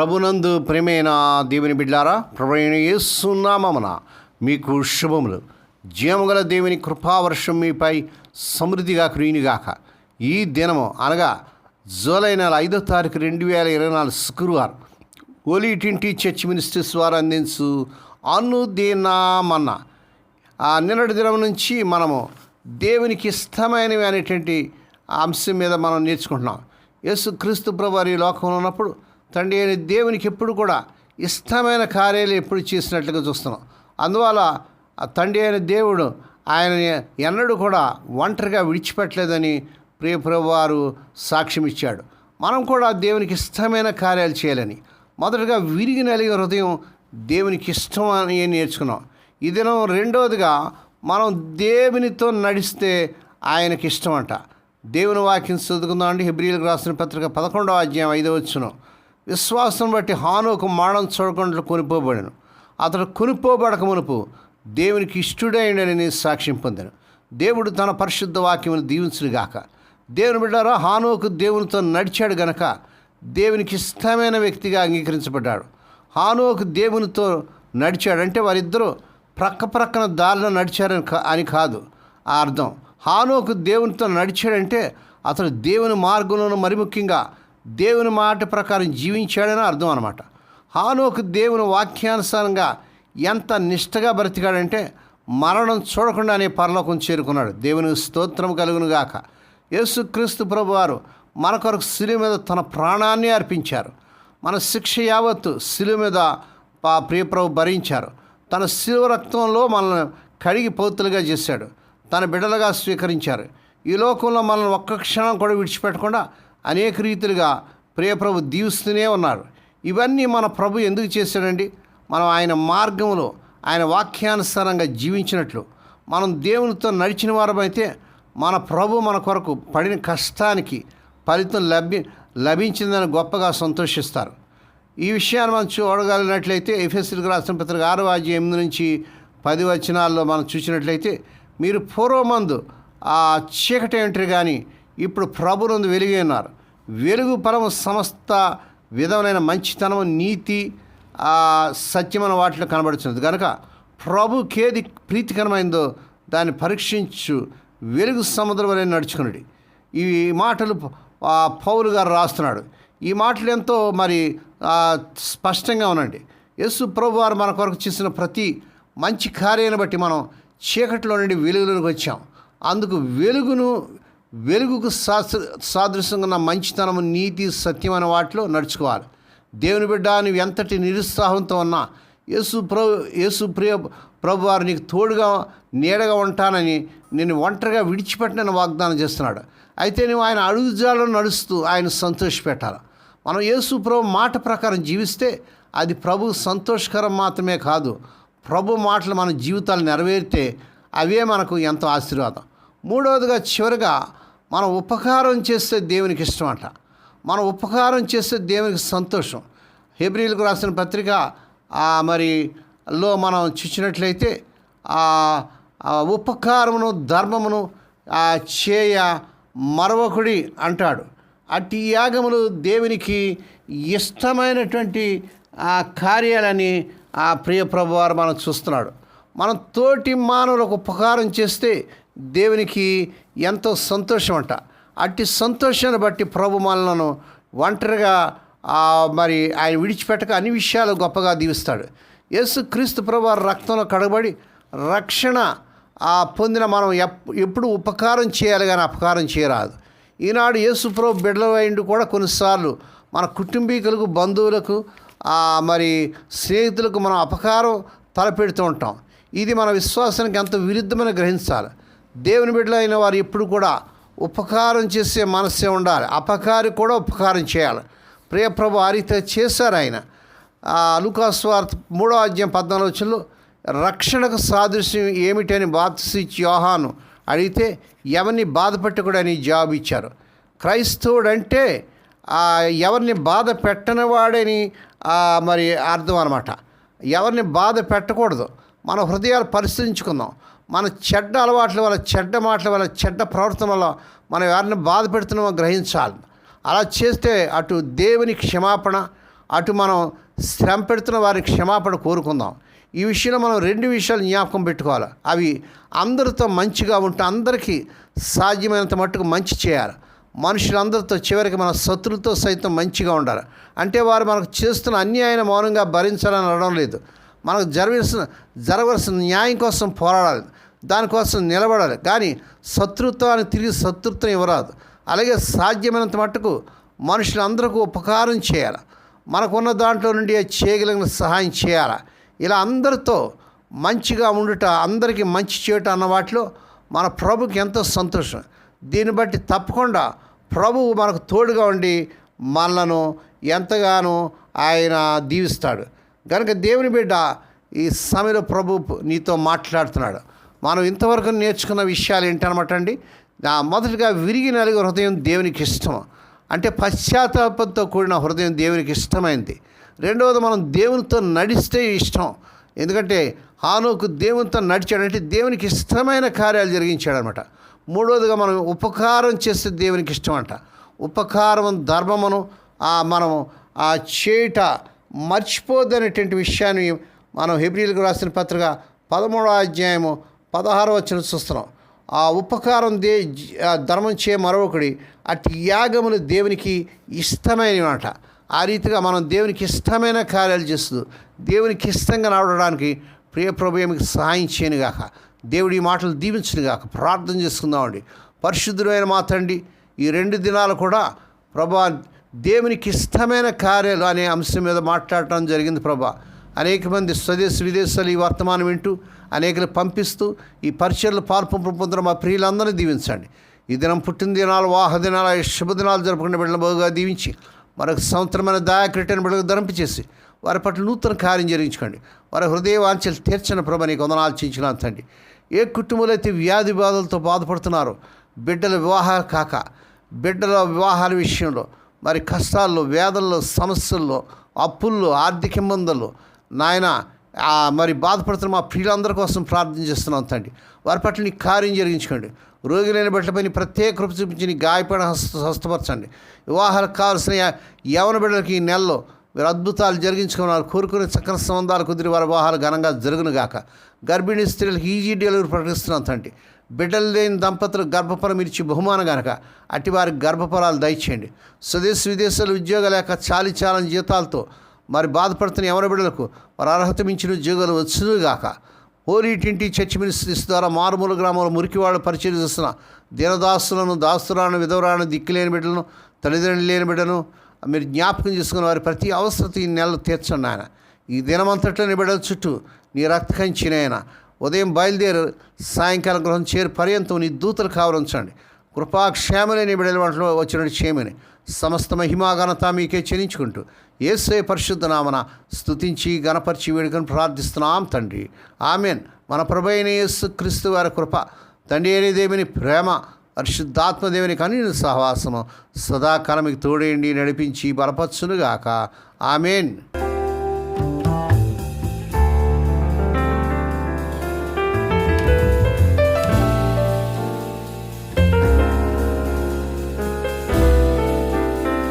ప్రభునందు ప్రేమైన దేవుని బిడ్డారా ప్రభుత్వ యేసునామమున మీకు శుభములు. జీవగల దేవుని కృపావర్షం మీపై సమృద్ధిగా క్రీనిగాక ఈ దినము అనగా జూలై నెల ఐదో తారీఖు రెండు వేల ఇరవై నాలుగు శుక్రవారం ఓలీటింటి చర్చ్ మినిస్ట్రీస్ వారు అందించు అనుదీనామన్న. ఆ నిన్నటి దినం నుంచి మనము దేవునికి ఇష్టమైనవి అనేటువంటి అంశం మీద మనం నేర్చుకుంటున్నాం. యేసు క్రీస్తు ప్రభు ఈ లోకంలో ఉన్నప్పుడు తండ్రి అయిన దేవునికి ఎప్పుడు కూడా ఇష్టమైన కార్యాలు ఎప్పుడు చేసినట్లుగా చూస్తున్నాం. అందువల్ల ఆ తండ్రి అయిన దేవుడు ఆయన ఎన్నడూ కూడా ఒంటరిగా విడిచిపెట్టలేదని ప్రియ సాక్ష్యం ఇచ్చాడు. మనం కూడా దేవునికి ఇష్టమైన కార్యాలు చేయాలని మొదటగా విరిగి నలిగే హృదయం దేవునికి ఇష్టం అని నేర్చుకున్నాం. ఈ దినం రెండవదిగా మనం దేవునితో నడిస్తే ఆయనకి ఇష్టం అంట దేవుని వాక్యం చదువుకుందాం అండి హిబ్రిలకు రాసిన పత్రిక పదకొండవ అధ్యాయం ఐదవ వచ్చును విశ్వాసం బట్టి హానుకు మాడం చూడకుండా కొనిపోబడను. అతడు కొనిపోబడక మునుపు దేవునికి ఇష్టడైండని సాక్ష్యం పొందాను. దేవుడు తన పరిశుద్ధ వాక్యమును దీవించుడుగాక దేవుని బిడ్డారా హానుకు దేవునితో నడిచాడు గనక దేవునికి ఇష్టమైన వ్యక్తిగా అంగీకరించబడ్డాడు. హానుకు దేవునితో నడిచాడంటే వారిద్దరూ ప్రక్క ప్రక్కన దారిలో నడిచారని కా- అని కాదు. ఆ అర్థం. హానుకు దేవునితో నడిచాడంటే అతడు దేవుని మార్గంలోనూ మరి ముఖ్యంగా దేవుని మాట ప్రకారం జీవించాడని అర్థం అనమాట హానోకు దేవుని వాక్యానుసారంగా ఎంత నిష్టగా బ్రతికాడంటే మరణం చూడకుండానే పరలోకం చేరుకున్నాడు. దేవుని స్తోత్రం కలుగును గాక. యేసుక్రీస్తు ప్రభు వారు మన కొరకు శిలువ మీద తన ప్రాణాన్ని అర్పించారు. మన శిక్ష యావత్తు శిలువ మీద పా ప్రియప్రభు భరించారు. తన శిలువ రక్తంలో మనల్ని కడిగి పౌతులుగా చేశాడు. తన బిడ్డలుగా స్వీకరించారు. ఈ లోకంలో మనల్ని ఒక్క క్షణం కూడా విడిచిపెట్టకుండా అనేక రీతిలుగా ప్రియప్రభు దీవిస్తూనే ఉన్నారు ఇవన్నీ మన ప్రభు ఎందుకు చేశాడండి? మనం ఆయన మార్గంలో ఆయన వాక్యానుసారంగా జీవించినట్లు. మనం దేవునితో నడిచిన వారమైతే మన ప్రభు మన కొరకు పడిన కష్టానికి ఫలితం లభ్య లభించిందని గొప్పగా సంతోషిస్తారు. ఈ విషయాన్ని మనం చూడగలిగినట్లయితే ఎఫ్ఎస్సీలకు రాసిన పత్రిక ఆరు అధ్యాయం ఎనిమిది నుంచి పది వచనాల్లో మనం చూసినట్లయితే మీరు పూర్వమందు ఆ చీకటి ఏంటరు కానీ ఇప్పుడు ప్రభునందు వెలిగి ఉన్నారు. వెలుగు పరము సమస్త విధమైన మంచితనం నీతి సత్యమైన వాటిలో కనబడుతున్నది కనుక ప్రభుకేది ప్రీతికరమైందో దాన్ని పరీక్షించు. వెలుగు సముద్రం వలె నడుచుకున్నాడు ఈ మాటలు పౌలు గారు రాస్తున్నాడు. ఈ మాటలు ఎంతో మరి స్పష్టంగా ఉండండి యేసు ప్రభు వారు మన కొరకు చేసిన ప్రతి మంచి కార్యాన్ని బట్టి మనం చీకటిలో నుండి వెలుగులోకి వచ్చాం. అందుకు వెలుగును వెలుగుకు సాదృశ్యంగా ఉన్న మంచితనం నీతి సత్యం అనే వాటిలో నడుచుకోవాలి. దేవుని బిడ్డ నువ్వు ఎంతటి నిరుత్సాహంతో ఉన్నా యేసు ప్రభు యేసు ప్రియ ప్రభు వారు నీకు తోడుగా నీడగా ఉంటానని నేను ఒంటరిగా విడిచిపెట్టనని వాగ్దానం చేస్తున్నాడు. అయితే నువ్వు ఆయన అడుగుజాలను నడుస్తూ ఆయన సంతోషపెట్టాలి. మనం యేసు ప్రభు మాట ప్రకారం జీవిస్తే అది ప్రభు సంతోషకరం మాత్రమే కాదు. ప్రభు మాటలు మన జీవితాలు నెరవేరితే అవే మనకు ఎంతో ఆశీర్వాదం. మూడవదిగా చివరిగా మనం ఉపకారం చేస్తే దేవునికి ఇష్టం అంట మనం ఉపకారం చేస్తే దేవునికి సంతోషం. హెబ్రిల్కు రాసిన పత్రిక మరి లో మనం చూసినట్లయితే ఉపకారమును ధర్మమును చేయ మరొకడి అంటాడు. అట్టి యాగములు దేవునికి ఇష్టమైనటువంటి ఆ కార్యాలని ఆ ప్రియ ప్రభువారు మనం చూస్తున్నాడు. మనం తోటి మానవులకు ఉపకారం చేస్తే దేవునికి ఎంతో సంతోషం అంట అట్టి సంతోషాన్ని బట్టి ప్రభు మనలను ఒంటరిగా మరి ఆయన విడిచిపెట్టక అన్ని విషయాలు గొప్పగా దీవిస్తాడు. యేసు క్రీస్తు ప్రభు రక్తంలో కడగబడి రక్షణ ఆ పొందిన మనం ఎప్ ఎప్పుడు ఉపకారం చేయాలి కానీ అపకారం చేయరాదు. ఈనాడు యేసు ప్రభు బిడ్డలైండు కూడా కొన్నిసార్లు మన కుటుంబీకులకు బంధువులకు మరి స్నేహితులకు మనం అపకారం తలపెడుతూ ఉంటాం. ఇది మన విశ్వాసానికి ఎంత విరుద్ధమైన గ్రహించాలి. దేవుని బిడ్డలైన వారు ఎప్పుడు కూడా ఉపకారం చేసే మనస్సే ఉండాలి. అపకారి కూడా ఉపకారం చేయాలి. ప్రియప్రభు ఆ రీతిగా చేశారు ఆయన. ఆ లుకాస్వార్త మూడో అధ్యాయం పద్నాలుగు వచ్చంలో రక్షణకు సాదృశ్యం ఏమిటని బాప్తిసి యోహాను అడిగితే ఎవరిని బాధపెట్టకూడని జవాబు ఇచ్చారు. క్రైస్తవుడంటే ఎవరిని బాధ పెట్టనివాడని మరి అర్థం అనమాట ఎవరిని బాధ పెట్టకూడదు. మన హృదయాలు పరిశీలించుకుందాం. మన చెడ్డ అలవాట్ల వల్ల చెడ్డ మాటల వల్ల చెడ్డ ప్రవర్తన వల్ల మనం ఎవరిని బాధ పెడుతున్నామో గ్రహించాలి. అలా చేస్తే అటు దేవుని క్షమాపణ అటు మనం శ్రమ పెడుతున్న వారికి క్షమాపణ కోరుకుందాం. ఈ విషయంలో మనం రెండు విషయాలు జ్ఞాపకం పెట్టుకోవాలి. అవి అందరితో మంచిగా ఉంటే అందరికీ సాధ్యమైనంత మట్టుకు మంచి చేయాలి. మనుషులందరితో చివరికి మన శత్రులతో సైతం మంచిగా ఉండాలి. అంటే వారు మనకు చేస్తున్న అన్యాయం మౌనంగా భరించాలని అనడం లేదు. మనకు జరగవలసిన జరగవలసిన న్యాయం కోసం పోరాడాలి. దానికోసం నిలబడాలి. కానీ శత్రుత్వాన్ని తిరిగి శత్రుత్వం ఇవ్వరాదు. అలాగే సాధ్యమైనంత మట్టుకు మనుషులందరికీ ఉపకారం చేయాలి. మనకున్న దాంట్లో నుండి చేయగలిగిన సహాయం చేయాలి. ఇలా అందరితో మంచిగా ఉండుట అందరికీ మంచి చేయటం అన్న వాటిలో మన ప్రభుకి ఎంతో సంతోషం. దీన్ని బట్టి తప్పకుండా ప్రభువు మనకు తోడుగా ఉండి మనలను ఎంతగానో ఆయన దీవిస్తాడు. కనుక దేవుని బిడ్డ ఈ సమయంలో ప్రభు నీతో మాట్లాడుతున్నాడు. మనం ఇంతవరకు నేర్చుకున్న విషయాలు ఏంటనమాట అండి మొదటిగా విరిగి నలిగే హృదయం దేవునికి ఇష్టం అంటే పశ్చాత్తాపంతో కూడిన హృదయం దేవునికి ఇష్టమైంది. రెండవది మనం దేవునితో నడిస్తే ఇష్టం. ఎందుకంటే హానోకు దేవునితో నడిచాడంటే దేవునికి ఇష్టమైన కార్యాలు జరిగించాడనమాట. మూడవదిగా మనం ఉపకారం చేస్తే దేవునికి ఇష్టం అంట ఉపకారం ధర్మమును ఆ మనం ఆ చేయుట మర్చిపోద్దనేటువంటి విషయాన్ని మనం హెబ్రిల్కి రాసిన పత్రిక పదమూడో అధ్యాయము పదహారు వచ్చిన చూస్తున్నాం. ఆ ఉపకారం దే ఆ ధర్మం చే మరొకడి అట్టి యాగములు దేవునికి ఇష్టమైనమాట. ఆ రీతిగా మనం దేవునికి ఇష్టమైన కార్యాలు చేస్తుంది దేవునికి ఇష్టంగా నడవడానికి ప్రియ ప్రభు సహాయం చేయనుగాక దేవుడి ఈ మాటలు దీవించునుగాక ప్రార్థన చేసుకుందామండి. పరిశుద్ధుడైన మా ఈ రెండు దినాలు కూడా ప్రభా దేవునికి ఇష్టమైన కార్యాలు అనే అంశం మీద మాట్లాడటం జరిగింది ప్రభా. అనేక మంది స్వదేశ విదేశాలు ఈ వర్తమానం వింటూ అనేకలు పంపిస్తూ ఈ పరిచయలు పాల్పంపు పొందిన మా ప్రియులందరినీ దీవించండి. ఈ దినం పుట్టిన దినాలు వాహ దినాలు శుభదినాలు జరుపుకునే బిడ్డలు బాగుగా దీవించి మరొక సంవత్సరమైన దాయకరిటైన బిడ్డలకు ధరింప చేసి వారి పట్ల నూతన కార్యం జరిగించుకోండి. వారి హృదయ వాంఛలు తీర్చిన ప్రభ నీకు వందనాలు చేయించిన తండ్రి. ఏ కుటుంబంలో అయితే వ్యాధి బాధలతో బాధపడుతున్నారో బిడ్డల వివాహాలు కాక బిడ్డల వివాహాల విషయంలో మరి కష్టాల్లో వేదల్లో సమస్యల్లో అప్పుల్లో ఆర్థిక ఇబ్బందుల్లో నాయన మరి బాధపడుతున్న మా ప్రియులందరి కోసం ప్రార్థన చేస్తున్నాం తండ్రి. వారి పట్ల నీ కార్యం జరిగించుకోండి. రోగి లేని బిడ్డలపై నీ ప్రత్యేక కృప చూపించి నీ గాయపడిన హస్త హస్తపరచండి వివాహాలకు కావాల్సిన యవన బిడ్డలకి ఈ నెలలో మీరు అద్భుతాలు జరిగించుకున్నారు కోరుకునే చక్కని సంబంధాలు కుదిరి వారి వివాహాలు ఘనంగా జరుగునుగాక గర్భిణీ స్త్రీలకు ఈజీ డెలివరీ ప్రకటిస్తున్నాం తండ్రి. బిడ్డలు లేని దంపతులు గర్భఫలం ఇచ్చి బహుమానం గనక అట్టి వారి గర్భఫలాలు దయచేయండి. స్వదేశ విదేశాలు ఉద్యోగాలు లేక చాలి చాలని జీతాలతో మరి బాధపడుతున్న ఎవరి బిడ్డలకు వారు అర్హత మించిన ఉద్యోగాలు వచ్చుగాక హోలీ చర్చ్ మినిస్ట్రీస్ ద్వారా మారుమూల గ్రామంలో మురికివాళ్ళు పరిచయం చేస్తున్న దీనదాసులను దాస్తురాను విధవరాను దిక్కులేని బిడ్డలను తల్లిదండ్రులు లేని బిడ్డను మీరు జ్ఞాపకం చేసుకున్న వారి ప్రతి అవసరత ఈ నెల తీర్చండి ఆయన. ఈ దినమంతట్లోని బిడ్డల చుట్టూ నీ రక్త కంచినైనా ఉదయం బయలుదేరి సాయంకాలం గృహం చేరి పర్యంతం నీ దూతలు కావలించండి కృపాక్షేమలేని బిడ్డల వంటలో వచ్చినట్టు క్షేమని. సమస్త మహిమాఘనత మీకే చెల్లించుకుంటూ ఏసే పరిశుద్ధ నామన స్తుతించి గణపరిచి వేడుకను ప్రార్థిస్తున్నాం తండ్రి. ఆమెన్. మన ప్రభు అయిన యేసు క్రీస్తు వారి కృప తండ్రి అనే దేవిని ప్రేమ పరిశుద్ధాత్మదేవుని కనీన సహవాసము సదాకాలం మీకు తోడేయండి నడిపించి బలపచ్చునుగాక ఆమెన్.